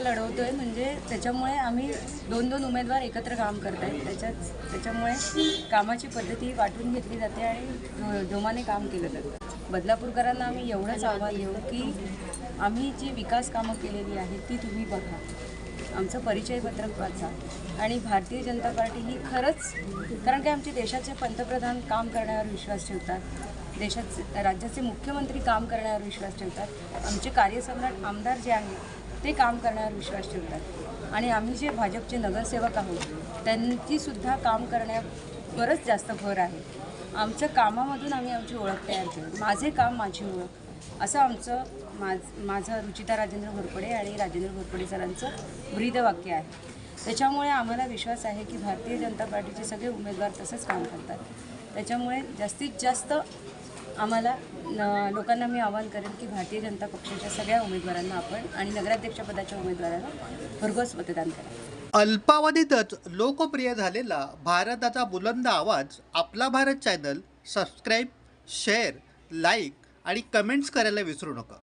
लढवतोय म्हणजे त्याच्यामुळे आम्ही दोन दोन उमेदवार एकत्र काम करत आहे त्याच्यात त्याच्यामुळे कामाची पद्धती वाटून घेतली जाते आणि जोमाने काम केलं जातं. बदलापूरकरांना आम्ही एवढंच आव्हान देऊ की आम्ही जी विकास कामं केलेली आहेत ती तुम्ही बघा. आमचं परिचयपत्रक वाचा. आणि भारतीय जनता पार्टी ही खरंच कारण की आमचे देशाचे पंतप्रधान काम करण्यावर विश्वास ठेवतात. देशाचे राज्याचे मुख्यमंत्री काम करण्यावर विश्वास ठेवतात. आमचे कार्यसम्राट आमदार जे आहेत ते काम करण्यावर विश्वास ठेवतात. आणि आम्ही जे भाजपचे नगरसेवक आहोत त्यांचीसुद्धा काम करण्यावरच जास्त भर आहे. आमच्या कामामधून आम्ही आमची ओळख तयार केली. माझे काम माझी ओळख. असं आमचं माझ माझं रुचिता राजेंद्र घोरपडे आणि राजेंद्र घोरपडे सरांचं ब्रीदवाक्य आहे. त्याच्यामुळे आम्हाला विश्वास आहे की भारतीय जनता पार्टीचे सगळे उमेदवार तसंच काम करतात. त्याच्यामुळे जास्तीत जास्त आम्हाला लोकांना मी आवाहन करेन की भारतीय जनता पक्षाच्या सगळ्या उमेदवारांना आपण आणि नगराध्यक्षपदाच्या उमेदवारांना भरघोस मतदान करा. अल्पावधीतच लोकप्रिय झालेला भारताचा बुलंद आवाज आपला Bharat channel subscribe share like आणि कमेंट्स करायला विसरू नका.